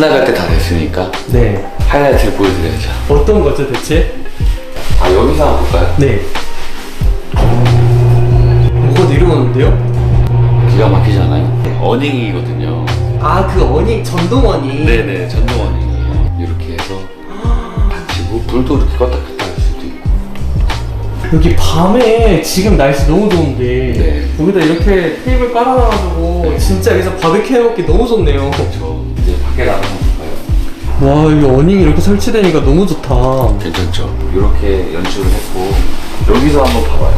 나갈 때 다 됐으니까 네. 하이라이트를 보여드려야죠. 어떤 거죠 대체? 아 여기서 한번 볼까요? 네. 뭐가 내려오는데요? 기가 막히잖아요. 어닝이거든요. 아 그 어닝 전동 어닝. 네네 전동 어닝이에요. 이렇게 해서 받치고 불도 이렇게 껐다 켰다. 여기 밤에 지금 날씨 너무 좋은데 네. 여기다 이렇게 테이블 깔아놔가지고 네. 진짜 여기서 바베큐 해먹기 너무 좋네요. 저 이제 밖에 나가서 볼까요? 와 여기 어닝이 이렇게 설치되니까 너무 좋다. 괜찮죠? 이렇게 연출을 했고 여기서 한번 봐봐요.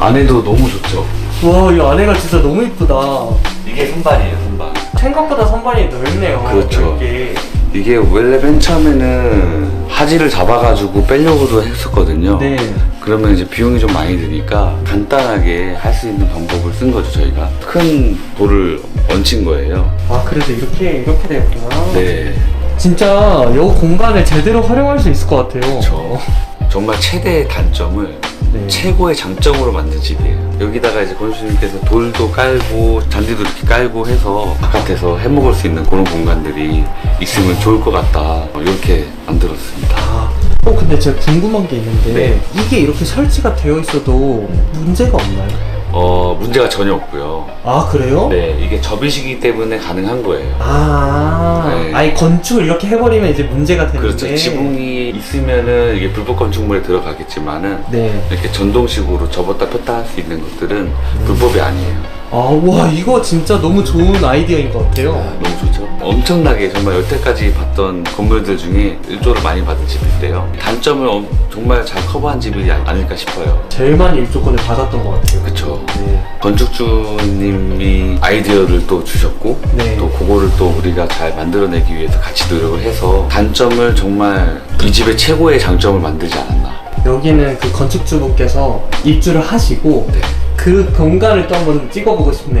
안에도 너무 좋죠? 와 이 안에가 진짜 너무 이쁘다. 이게 선반이에요 선반. 생각보다 선반이 넓네요. 그렇죠. 넓게. 이게 원래 맨 처음에는 하지를 잡아가지고 빼려고도 했었거든요. 네. 그러면 이제 비용이 좀 많이 드니까 간단하게 할 수 있는 방법을 쓴 거죠 저희가 큰 돌을 얹힌 거예요. 아 그래도 이렇게 이렇게 되었구나. 네, 진짜 이 공간을 제대로 활용할 수 있을 것 같아요. 저 정말 최대의 단점을 네. 최고의 장점으로 만든 집이에요. 여기다가 이제 건수님께서 돌도 깔고 잔디도 이렇게 깔고 해서 바깥에서 해 먹을 수 있는 그런 공간들이 있으면 좋을 것 같다. 이렇게 어 근데 제가 궁금한 게 있는데 네. 이게 이렇게 설치가 되어 있어도 문제가 없나요? 어 문제가 전혀 없고요. 아 그래요? 네, 이게 접이시기 때문에 가능한 거예요. 아, 네. 아니 건축을 이렇게 해버리면 이제 문제가 되는데. 그렇죠. 지붕이 있으면은 이게 불법 건축물에 들어가겠지만은 네. 이렇게 전동식으로 접었다 폈다 할 수 있는 것들은 불법이 아니에요. 아, 와 이거 진짜 너무 좋은 아이디어인 것 같아요. 너무 좋죠. 엄청나게 정말 여태까지 봤던 건물들 중에 일조를 많이 받은 집인데요. 단점을 엄- 정말 잘 커버한 집이 아- 아닐까 싶어요. 제일 많이 일조권을 받았던 것 같아요. 그쵸. 네. 건축주님이 아이디어를 또 주셨고 네. 또 그거를 또 우리가 잘 만들어내기 위해서 같이 노력을 해서 단점을 정말 이 집의 최고의 장점을 만들지 않았나. 여기는 그 건축주분께서 입주를 하시고 네. 그 공간을 또 한번 찍어보고 싶네요.